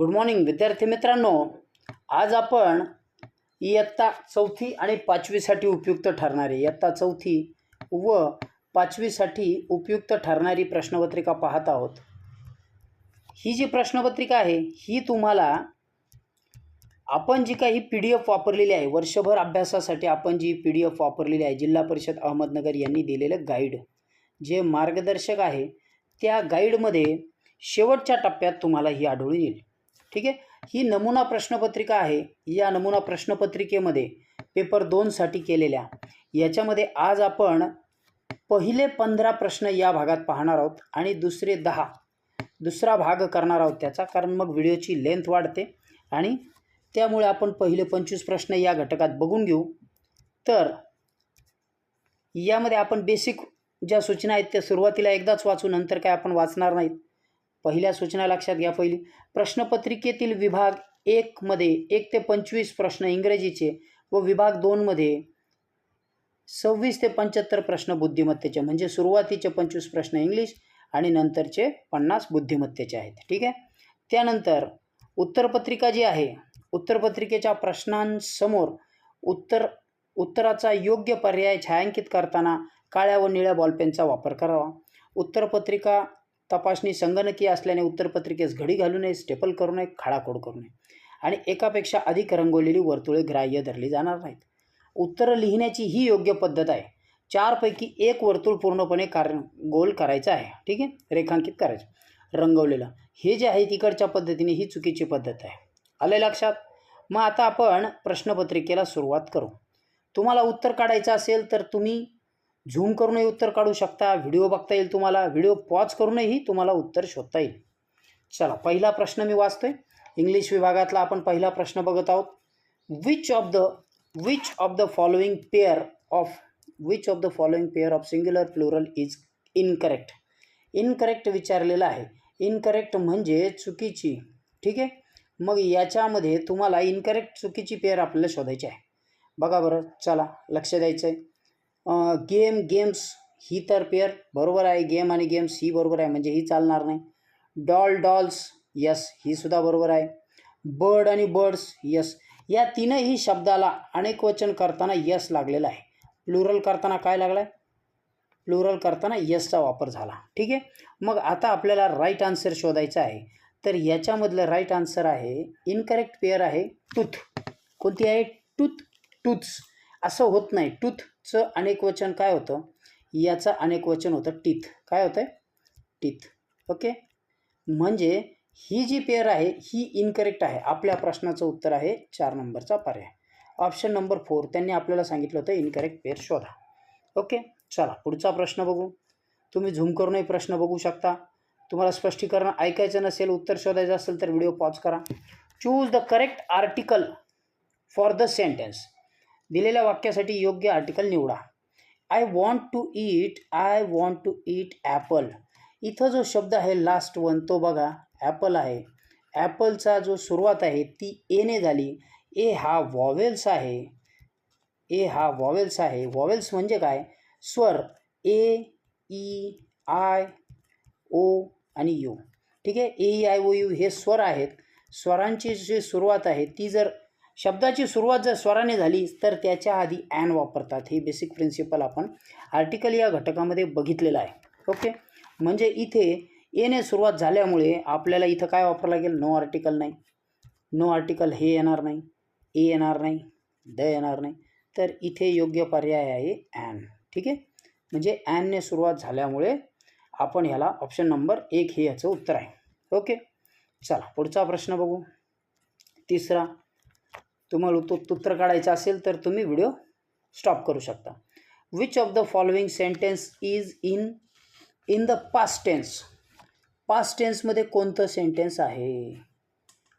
Good morning विद्यार्थी मित्रांनो. आज आपण इयत्ता चौथी आणि पाचवीसाठी उपयुक्त ठरणारी इयत्ता चौथी व पाचवीसाठी उपयुक्त ठरणारी प्रश्नपत्रिका पाहत आहोत. ही जी प्रश्नपत्रिका आहे ही तुम्हाला आपण जी काही पी डी एफ वापरलेली आहे वर्षभर अभ्यासासाठी आपण जी पी डी एफ वापरलेली आहे जिल्हा परिषद अहमदनगर यांनी दिलेलं गाईड जे मार्गदर्शक आहे त्या गाईडमध्ये शेवटच्या टप्प्यात तुम्हाला ही आढळून येईल. ठीक आहे? ही नमुना प्रश्नपत्रिका आहे. या नमुना प्रश्नपत्रिकेमध्ये पेपर दोनसाठी केलेल्या. याच्यामध्ये आज आपण पहिले पंधरा प्रश्न या भागात पाहणार आहोत आणि दुसरे दहा. दुसरा भाग करणार आहोत त्याचा कारण मग व्हिडिओची लेंथ वाढते. आणि त्यामुळे आपण पहिले पंचवीस प्रश्न या घटकात बघून घेऊ. तर यामध्ये आपण बेसिक ज्या सूचना आहेत त्या सुरुवातीला एकदाच वाचू नंतर काय आपण वाचणार नाहीत. पहिल्या सूचना लक्षात घ्या पहिली. प्रश्नपत्रिकेतील विभाग एकमध्ये एक ते पंचवीस प्रश्न इंग्रजीचे व विभाग दोनमध्ये सव्वीस ते पंच्याहत्तर प्रश्न बुद्धिमत्तेचे म्हणजे सुरुवातीचे पंचवीस प्रश्न इंग्लिश आणि नंतरचे पन्नास बुद्धिमत्तेचे आहेत. ठीक आहे? त्यानंतर उत्तरपत्रिका जी आहे उत्तरपत्रिकेच्या प्रश्नांसमोर उत्तर उत्तराचा योग्य पर्याय छायांकित करताना काळ्या व निळ्या बॉलपेनचा वापर करावा. उत्तरपत्रिका तपासणी संगणकीय असल्याने उत्तरपत्रिकेस घडी घालू नये स्टेपल करू नये खाडाखोड करू नये. आणि एकापेक्षा अधिक रंगवलेली वर्तुळे ग्राह्य धरली जाणार नाहीत. उत्तरं लिहिण्याची ही योग्य पद्धत आहे. चारपैकी एक वर्तुळ पूर्णपणे कार गोल करायचं आहे. ठीक आहे? रेखांकित करायचं. रंगवलेलं. हे जे आहे तिकडच्या पद्धतीने ही चुकीची पद्धत आहे. आलं लक्षात? मग आता आपण प्रश्नपत्रिकेला सुरुवात करू. तुम्हाला उत्तर काढायचं असेल तर तुम्ही झूम करूनही उत्तर काढू शकता व्हिडिओ बघता येईल तुम्हाला व्हिडिओ पॉज करूनही तुम्हाला उत्तर शोधता येईल. चला पहिला प्रश्न मी वाचतोय. इंग्लिश विभागातला आपण पहिला प्रश्न बघत आहोत. Which of the which of the following pair of which of the following pair of singular plural is incorrect incorrect विचारलेलं आहे. इनकरेक्ट म्हणजे चुकीची. ठीक आहे? मग याच्यामध्ये तुम्हाला इनकरेक्ट चुकीची पेअर आपल्याला शोधायची आहे. बघा बरं चला लक्ष द्यायचं आहे गेम गेम्स ही तर पेअर बरोबर आहे. गेम आणि गेम्स ही बरोबर आहे. म्हणजे ही चालणार नाही. डॉल डॉल्स यस ही सुद्धा बरोबर आहे. बर्ड आणि बर्ड्स यस या तीनही शब्दाला अनेक वचन करताना यस लागलेलं आहे. प्लुरल करताना काय लागलं आहे प्लुरल करताना यसचा वापर झाला. ठीक आहे? मग आता आपल्याला राईट आन्सर शोधायचा आहे. तर याच्यामधलं राईट आन्सर आहे इनकरेक्ट पेअर आहे टूथ कोणती आहे? टूथ टूथ्स असं होत नाही. टूथ चं अनेक वचन काय होतं? याचं अनेक वचन होतं टीथ. काय होतं टीथ. ओके? म्हणजे ही जी पेअर आहे ही इनकरेक्ट आहे. आपल्या प्रश्नाचं उत्तर आहे चार नंबरचा पर्याय. ऑप्शन नंबर फोर त्यांनी आपल्याला सांगितलं होतं इनकरेक्ट पेअर शोधा. ओके? चला पुढचा प्रश्न बघू. तुम्ही झूम करूनही प्रश्न बघू शकता. तुम्हाला स्पष्टीकरण ऐकायचं नसेल उत्तर शोधायचं असेल तर व्हिडिओ पॉज करा. Choose the correct article for the sentence दिलेल्या वाक्यासाठी योग्य आर्टिकल निवडा. I want to eat I want to eat apple इथं जो शब्द आहे लास्ट वन तो बघा ॲपल आहे. ॲपलचा जो सुरुवात आहे ती एने झाली. ए हा वॉवेल्स आहे. ए हा वॉवेल्स आहे. वॉवेल्स म्हणजे काय? स्वर. ए ई आय ओ आणि यू ठीक आहे? ए आय ओ यू हे स्वर आहेत. स्वरांची जी सुरुवात आहे ती जर शब्दाची सुरुवात जर स्वराने झाली तर त्याच्या आधी ॲन वापरतात. हे बेसिक प्रिन्सिपल आपण आर्टिकल या घटकामध्ये बघितलेलं आहे. ओके म्हणजे इथे एने सुरुवात झाल्यामुळे आपल्याला इथं काय वापरावं लागेल? नो आर्टिकल नाही. नो आर्टिकल हे येणार नाही. ए येणार नाही. द येणार नाही. तर इथे योग्य पर्याय आहे ॲन ठीक आहे? म्हणजे ॲनने सुरुवात झाल्यामुळे आपण ह्याला ऑप्शन नंबर एक हे याचं उत्तर आहे. ओके चला पुढचा प्रश्न बघू. तिसरा. तुम्हाला तो उत्तर काढायचं असेल तर तुम्ही व्हिडिओ स्टॉप करू शकता. Which of the following sentence is in in the past tense past टेन्समध्ये कोणतं सेंटेन्स आहे?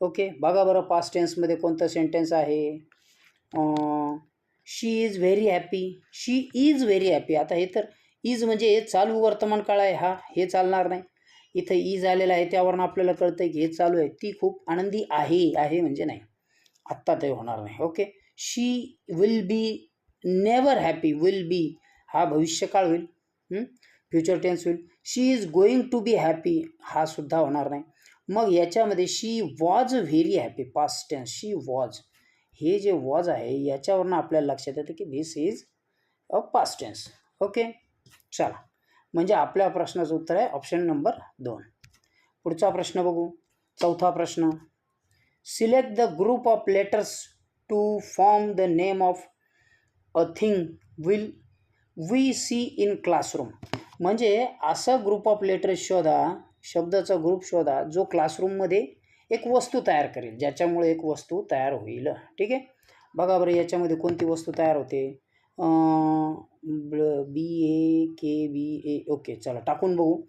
ओके बघा बरं पास्ट टेन्समध्ये कोणतं सेंटेन्स आहे? She is very happy she is very happy आता हे तर इज म्हणजे हे चालू वर्तमान काळ आहे. हा हे चालणार नाही. इथं इज आलेलं आहे त्यावरून आपल्याला कळतं की हे चालू आहे. ती खूप आनंदी आहे आहे म्हणजे नाही. आत्ता ते होणार नाही. Okay she will be never happy will be हा भविष्यकाळ होईल. फ्युचर टेन्स होईल. She is going to be happy हा सुद्धा होणार नाही. मग याच्यामध्ये she was very happy past tense she was हे जे वॉज आहे याच्यावरनं आपल्याला लक्षात येतं की this is a past tense okay चला. म्हणजे आपल्या प्रश्नाचं उत्तर आहे ऑप्शन नंबर दोन. पुढचा प्रश्न बघू. चौथा प्रश्न. Select the group of letters to form the name of a thing will we see in classroom म्हणजे असं ग्रुप ऑफ लेटर्स शोधा शब्दाचा ग्रुप शोधा जो क्लासरूममध्ये एक वस्तू तयार करेल ज्याच्यामुळे एक वस्तू तयार होईल. ठीक आहे? बघा बरं याच्यामध्ये कोणती वस्तू तयार होते? बी ए के बी ए ओके चला टाकून बघू.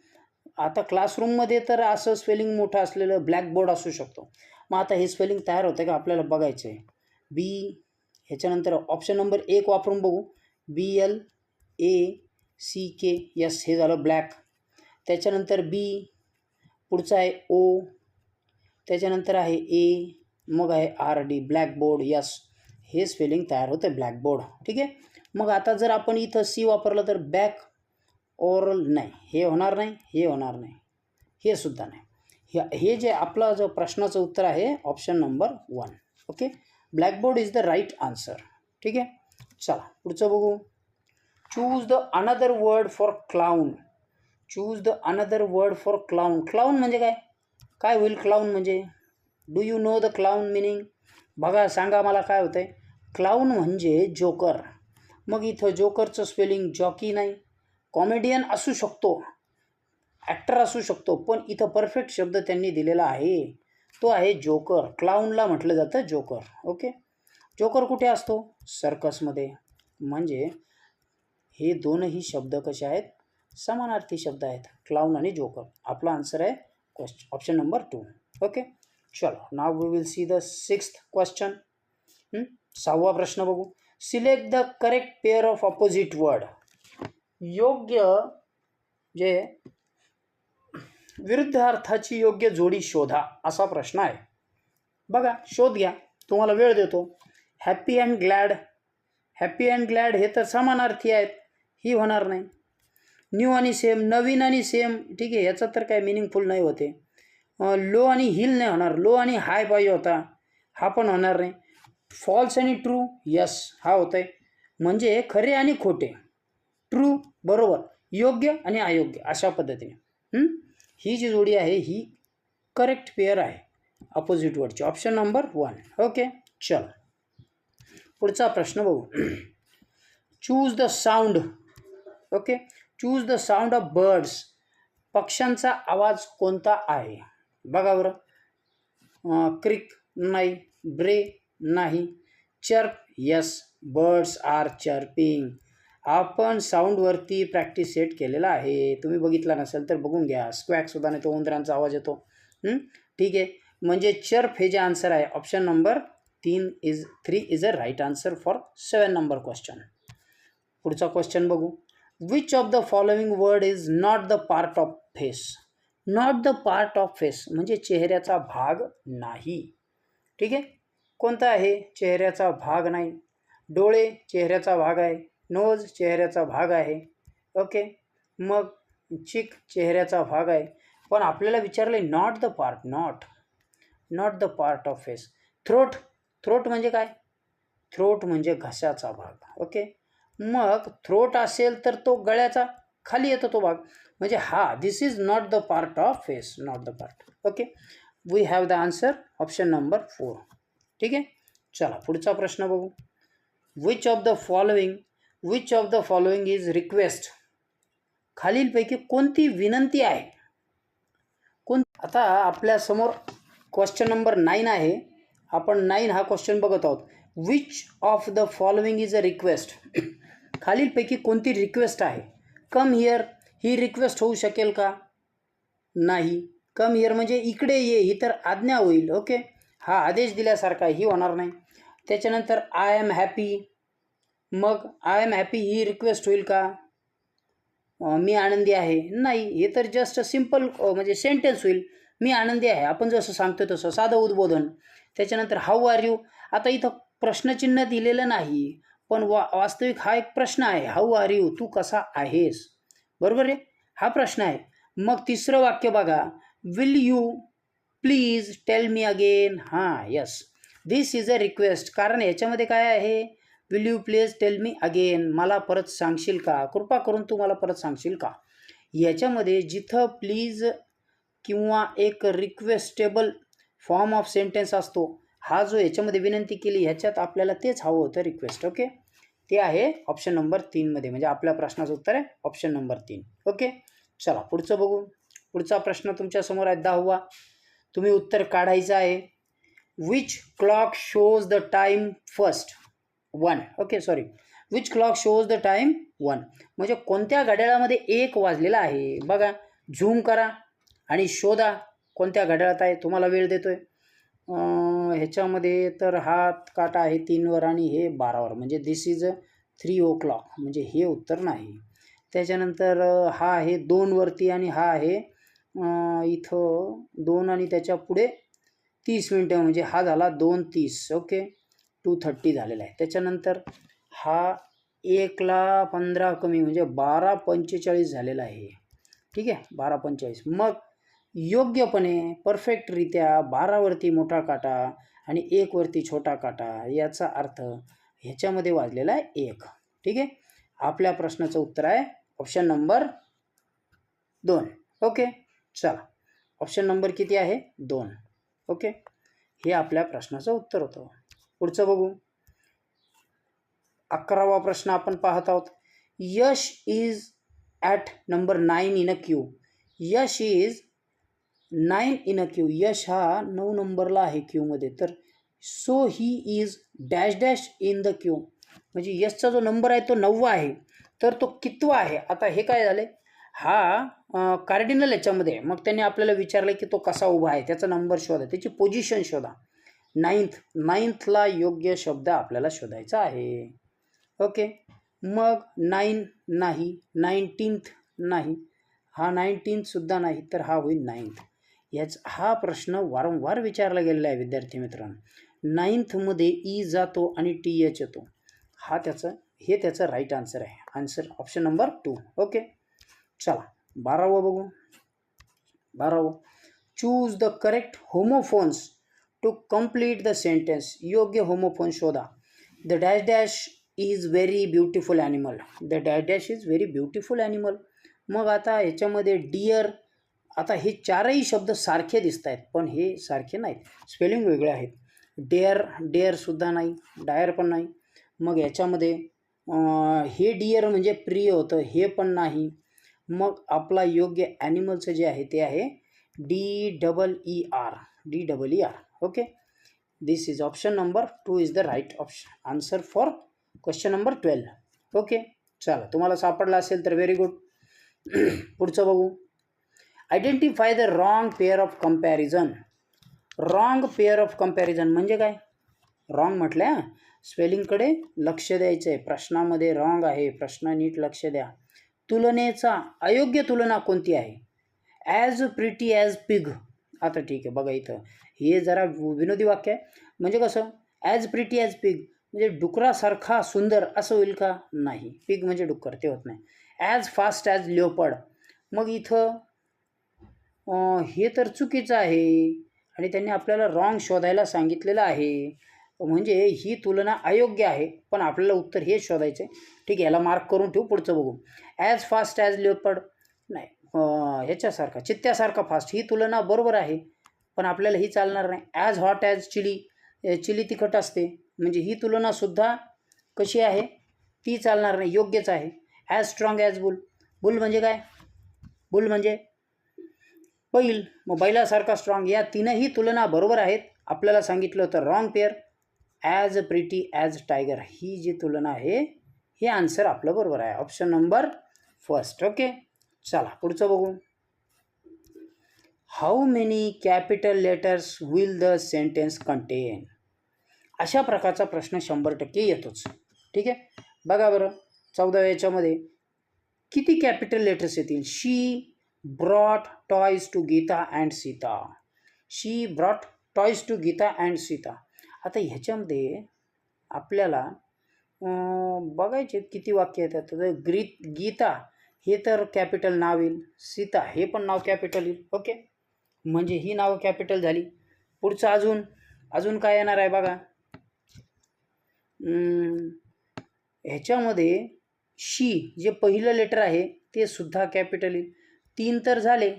आता क्लासरूममध्ये तर असं स्पेलिंग मोठं असलेलं ब्लॅकबोर्ड असू शकतो. मग आता हे स्पेलिंग तयार होतं का आपल्याला बघायचं आहे बी ह्याच्यानंतर ऑप्शन नंबर एक वापरून बघू. B L A C K yes हे झालं ब्लॅक त्याच्यानंतर बी पुढचं आहे ओ त्याच्यानंतर आहे ए मग आहे आर डी ब्लॅकबोर्ड यस हे स्पेलिंग तयार होतं ब्लॅकबोर्ड ठीक आहे? मग आता जर आपण इथं सी वापरलं तर बॅक ओरल नाही. हे होणार नाही हे होणार नाही. हे सुद्धा नाही. हे हे जे आपला जो प्रश्नाचं उत्तर आहे option number one okay blackboard is the right answer ठीक आहे? चला पुढचं बघू. Choose the another word for clown choose the another word for clown clown म्हणजे काय? काय होईल क्लाउन म्हणजे? Do you know the clown meaning बघा सांगा मला काय होतं आहे क्लाऊन म्हणजे जोकर मग इथं जोकरचं स्पेलिंग जॉकी नाही. कॉमेडियन असू शकतो. ॲक्टर असू शकतो पण इथं परफेक्ट शब्द त्यांनी दिलेला आहे. तो आहे जोकर क्लाऊनला म्हटलं जातं जोकर ओके जोकर कुठे असतो? सर्कसमध्ये म्हणजे हे दोनही शब्द कसे आहेत? समानार्थी शब्द आहेत. क्लाऊन आणि जोकर आपला आन्सर आहे question option number two okay चलो now we will see the sixth question सहावा प्रश्न बघू. Select the correct pair of opposite word योग्य जे विरुद्ध अर्थाची योग्य जोडी शोधा असा प्रश्न आहे. बघा शोध घ्या. तुम्हाला वेळ देतो. Happy and glad happy and glad हे तर समानार्थी आहेत. ही होणार नाही. न्यू आणि सेम नवीन आणि सेम ठीक आहे याचं तर काय मिनिंगफुल नाही होते. लो आणि हिल नाही होणार. लो आणि हाय पाहिजे होता. हा पण होणार नाही. फॉल्स आणि ट्रू यस हा होत आहे म्हणजे खरे आणि खोटे. ट्रू बरोबर. योग्य आणि अयोग्य अशा पद्धतीने. ही जी जोडी आहे ही करेक्ट पेअर आहे. अपोजिट वर्डची ऑप्शन नंबर वन ओके चल. पुढचा प्रश्न बघू. Choose the sound okay choose the sound of birds पक्ष्यांचा आवाज कोणता आहे? बघा बरं. क्रिक नाही ब्रे नाही. Chirp yes birds are chirping आपण साऊंडवरती प्रॅक्टिस सेट केलेला आहे. तुम्ही बघितला नसेल तर बघून घ्या. स्क्वॅकसुद्धा नाही तो उंदरांचा आवाज येतो. ठीक आहे. म्हणजे चर्फ हे जे आन्सर आहे ऑप्शन नंबर तीन is three is a right answer for seven number question पुढचा क्वेश्चन बघू. Which of the following word is not the part of face not the part of face म्हणजे चेहऱ्याचा भाग नाही. ठीक आहे? कोणता आहे? चेहऱ्याचा भाग नाही. डोळे चेहऱ्याचा भाग आहे. नोज चेहऱ्याचा भाग आहे. ओके? मग चिक चेहऱ्याचा भाग आहे. पण आपल्याला विचारलं आहे not the part not not the part of face throat throat म्हणजे काय? थ्रोट म्हणजे घशाचा भाग. ओके? मग थ्रोट असेल तर तो गळ्याचा खाली येतो तो भाग. म्हणजे हा this is not the part of face not the part okay? We have the answer option number four ठीक आहे? चला पुढचा प्रश्न बघू. Which of the following which of the following is request खालीलपैकी कोणती विनंती आहे? कोण आता आपल्यासमोर क्वेश्चन नंबर नाईन आहे. आपण नाईन हा क्वेश्चन बघत आहोत. Which of the following is a request खालीलपैकी कोणती रिक्वेस्ट आहे? कम हिअर ही रिक्वेस्ट होऊ शकेल का? नाही. कम हिअर म्हणजे इकडे ये ही तर आज्ञा होईल ओके हा आदेश दिल्यासारखा ही होणार नाही. त्याच्यानंतर आय एम हॅपी मग आय एम हॅपी ही रिक्वेस्ट होईल का? मी आनंदी आहे. नाही हे तर जस्ट सिंपल म्हणजे सेंटेन्स होईल. मी आनंदी आहे. आपण जसं सांगतो तसं साधं उद्बोधन. त्याच्यानंतर हाऊ आर यू आता इथं प्रश्नचिन्ह दिलेलं नाही पण वा वास्तविक हा एक प्रश्न आहे. हाऊ आर यू तू कसा आहेस? बरोबर आहे? हा प्रश्न आहे. मग तिसरं वाक्य बघा. Will you please tell me again हां yes this is a request कारण याच्यामध्ये काय आहे? Will you please tell me again मला परत सांगशील का? कृपा करून तू मला परत सांगशील का? याच्यामध्ये जिथं प्लीज किंवा एक रिक्वेस्टेबल फॉर्म ऑफ सेंटेन्स असतो हा जो याच्यामध्ये विनंती केली ह्याच्यात आपल्याला तेच हवं होतं रिक्वेस्ट ओके ते आहे ऑप्शन नंबर तीनमध्ये म्हणजे आपल्या प्रश्नाचं उत्तर आहे ऑप्शन नंबर तीन ओके चला पुढचं बघू. पुढचा प्रश्न तुमच्यासमोर आहे दहावा. तुम्ही उत्तर काढायचं आहे. Which clock shows the time first one. Okay sorry which clock shows the time one म्हणजे कोणत्या घड्याळामध्ये एक वाजलेला आहे? बघा. झूम करा आणि शोधा कोणत्या घड्याळात आहे. तुम्हाला वेळ देतो आहे ह्याच्यामध्ये तर हात काटा आहे तीनवर आणि हे बारावर. म्हणजे this is a three o'clock म्हणजे हे उत्तर नाही. त्याच्यानंतर हा आहे दोनवरती आणि हा आहे इथं दोन आणि त्याच्या पुढे तीस मिनटं. म्हणजे हा झाला दोन तीस. ओके टू थर्टी झालेला आहे. त्याच्यानंतर हा एकला पंधरा कमी म्हणजे बारा पंचेचाळीस झालेला आहे. ठीक आहे? बारा पंचेचाळीस. मग योग्यपणे परफेक्टरित्या बारावरती मोठा काटा आणि एकवरती छोटा काटा याचा अर्थ ह्याच्यामध्ये वाजलेला आहे एक. ठीक आहे? आपल्या प्रश्नाचं उत्तर आहे ऑप्शन नंबर दोन. ओके? चला. ऑप्शन नंबर किती आहे? दोन. ओके? हे आपल्या प्रश्नाचं उत्तर होतं. पुढचं बघू. अकरावा प्रश्न आपण पाहत आहोत. Yash is at number nine in a queue Yash is nine in a queue Yash हा नऊ नंबरला आहे क्यूमध्ये तर so he is dash dash in the queue म्हणजे यशचा जो नंबर आहे तो नववा आहे. तर तो कितवा आहे? आता हे काय झाले हा कार्डिनल याच्यामध्ये मग त्यांनी आपल्याला विचारलं की तो कसा उभा आहे? त्याचा नंबर शोधा. त्याची पोझिशन शोधा. नाईन्थ नाईन्थला योग्य शब्द आपल्याला शोधायचा आहे. ओके मग नाईन नाही नाईन्टीन्थ नाही. हा नाईन्टीनसुद्धा नाही तर हा होईल नाईन्थ याच हा प्रश्न वारंवार विचारला गेलेला आहे विद्यार्थी मित्रांनो. नाईन्थमध्ये ई e जातो आणि टी एच येतो. हा त्याचं हे त्याचं राईट आन्सर आहे. Answer option number two okay चला बारावं बघू. बारावं. Choose the correct homophones to complete the sentence योग्य होमोफोन शोधा the dash dash is very beautiful animal the dash dash is very beautiful animal मग आता ह्याच्यामध्ये डिअर आता हे चारही शब्द सारखे दिसत आहेत पण हे सारखे नाहीत. स्पेलिंग वेगळे आहेत डेअर डेअरसुद्धा नाही डायर पण नाही. मग याच्यामध्ये हे डिअर म्हणजे प्रिय होतं हे पण नाही. मग आपला योग्य ॲनिमलचं जे आहे ते आहे D double E R D double E R okay this is option number two is the right option answer for question number twelve okay चला तुम्हाला सापडला असेल तर व्हेरी गुड पुढचं बघू. Identify the wrong pair of comparison wrong pair of comparison म्हणजे काय? Wrong म्हटल्या स्पेलिंगकडे लक्ष द्यायचं आहे प्रश्नामध्ये रॉंग आहे. प्रश्न नीट लक्ष द्या. तुलनेचा अयोग्य तुलना कोणती आहे? ॲज प्रिटी ॲज पिग आता ठीक आहे बघा इथं. हे जरा विनोदी वाक्य आहे. म्हणजे कसं? ॲज प्रिटी ॲज पिग म्हणजे डुकरासारखा सुंदर असं होईल का? नाही. पिग म्हणजे डुक्कर ते होत नाही. ॲज फास्ट ॲज लिओपड मग इथं हे तर चुकीचं आहे. आणि त्यांनी आपल्याला रॉंग शोधायला सांगितलेलं आहे. म्हणजे ही तुलना अयोग्य आहे. पण आपल्याला उत्तर हेच शोधायचं आहे ठीक आहे याला मार्क करून ठेवू पुढचं बघू. ॲज फास्ट ॲज लिओपड नाही. ह्याच्यासारखा चित्त्यासारखा फास्ट ही तुलना बरोबर आहे पण आपल्याला ही चालणार नाही. As hot as chilli chilli तिखट असते. म्हणजे ही तुलनासुद्धा कशी आहे ती चालणार नाही. योग्यच आहे. As strong as bull bull म्हणजे काय? बुल म्हणजे बैल. मग बैलासारखा स्ट्रॉंग या तीनही तुलना बरोबर आहेत. आपल्याला सांगितलं होतं wrong pair as pretty as tiger ही जी तुलना आहे हे आन्सर आपलं बरोबर आहे. ऑप्शन नंबर फर्स्ट ओके चला पुढचं बघू. How many capital letters will the sentence contain अशा प्रकारचा प्रश्न शंभर टक्के येतोच. ठीक आहे? बघा बरं चौदाव्या याच्यामध्ये किती कॅपिटल लेटर्स येतील? She brought toys to Gita and Sita she brought toys to Gita and Sita आता ह्याच्यामध्ये आपल्याला बघायचे किती वाक्य येतात. तर ग्री गीता हे तर कॅपिटल नाव येईल. सीता हे पण नाव कॅपिटल येईल. ओके? म्हणजे ही नावं कॅपिटल झाली. पुढचं अजून अजून काय येणार आहे बघा? ह्याच्यामध्ये शी जे पहिलं लेटर आहे ते सुद्धा कॅपिटल येईल. तीन तर झाले.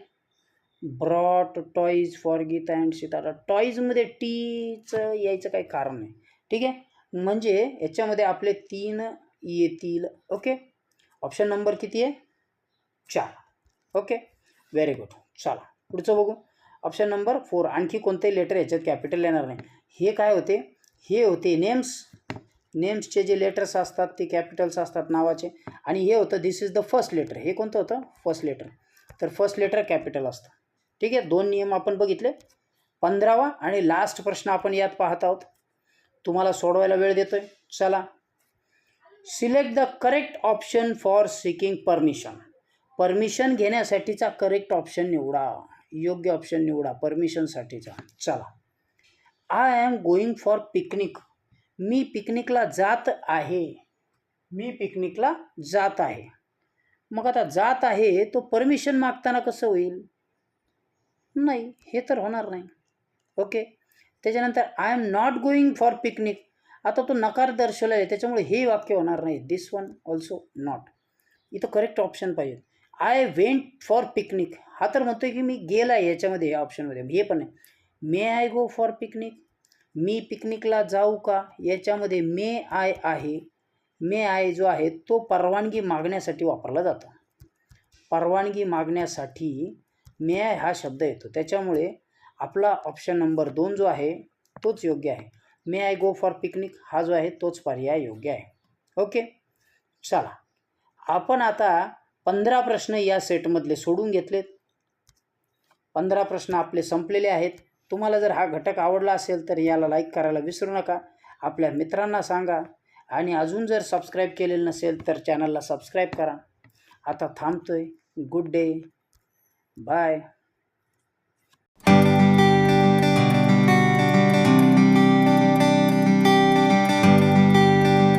Brought toys for Gita and Sitara टॉईजमध्ये टीचं यायचं काही कारण नाही. ठीक आहे? म्हणजे याच्यामध्ये आपले तीन येतील. ओके? ऑप्शन नंबर किती आहे? चार. ओके व्हेरी गुड चला. पुढचं बघू. ऑप्शन नंबर फोर आणखी कोणतेही लेटर याच्यात कॅपिटल येणार नाही? हे काय होते? हे होते नेम्स नेम्सचे जे लेटर्स असतात ते कॅपिटल्स असतात नावाचे. आणि हे होतं this is the first letter हे कोणतं होतं? फर्स्ट लेटर तर फर्स्ट लेटर कॅपिटल असतं. ठीक आहे? दोन नियम आपण बघितले. पंधरावा आणि लास्ट प्रश्न आपण यात पाहत आहोत. तुम्हाला सोडवायला वेळ देतोय. चला. Select the correct option for seeking permission permission घेण्यासाठीचा करेक्ट ऑप्शन निवडा. योग्य ऑप्शन निवडा. परमिशनसाठीचा चला. I am going for picnic मी पिकनिकला जात आहे. मी पिकनिकला जात आहे. मग आता जात आहे तो परमिशन मागताना कसं होईल? नाही हे तर होणार नाही. ओके त्याच्यानंतर I am not going for picnic आता तो नकार दर्शवला आहे त्याच्यामुळे हे वाक्य होणार नाही. दिस वन ऑल्सो नॉट इथं करेक्ट ऑप्शन पाहिजे. आय वेंट फॉर पिकनिक हा तर म्हणतो की मी गेला आहे याच्यामध्ये ऑप्शनमध्ये हे पण आहे. May I go for picnic मी पिकनिकला जाऊ का? याच्यामध्ये मे आय आहे. मे आय जो आहे तो परवानगी मागण्यासाठी वापरला जातो. परवानगी मागण्यासाठी मे आय हा शब्द येतो. त्याच्यामुळे आपला ऑप्शन नंबर दोन जो आहे तोच योग्य आहे. May I go for picnic हा जो आहे तोच पर्याय योग्य आहे. ओके चला. आपण आता पंधरा प्रश्न या सेटमधले सोडून घेतलेत. पंधरा प्रश्न आपले संपलेले आहेत. तुम्हाला जर हा घटक आवडला असेल तर याला लाईक करायला विसरू नका. आपल्या मित्रांना सांगा. आणि अजून जर सबस्क्राईब केलेलं नसेल तर चॅनलला सबस्क्राईब करा. आता थांबतोय. Good day bye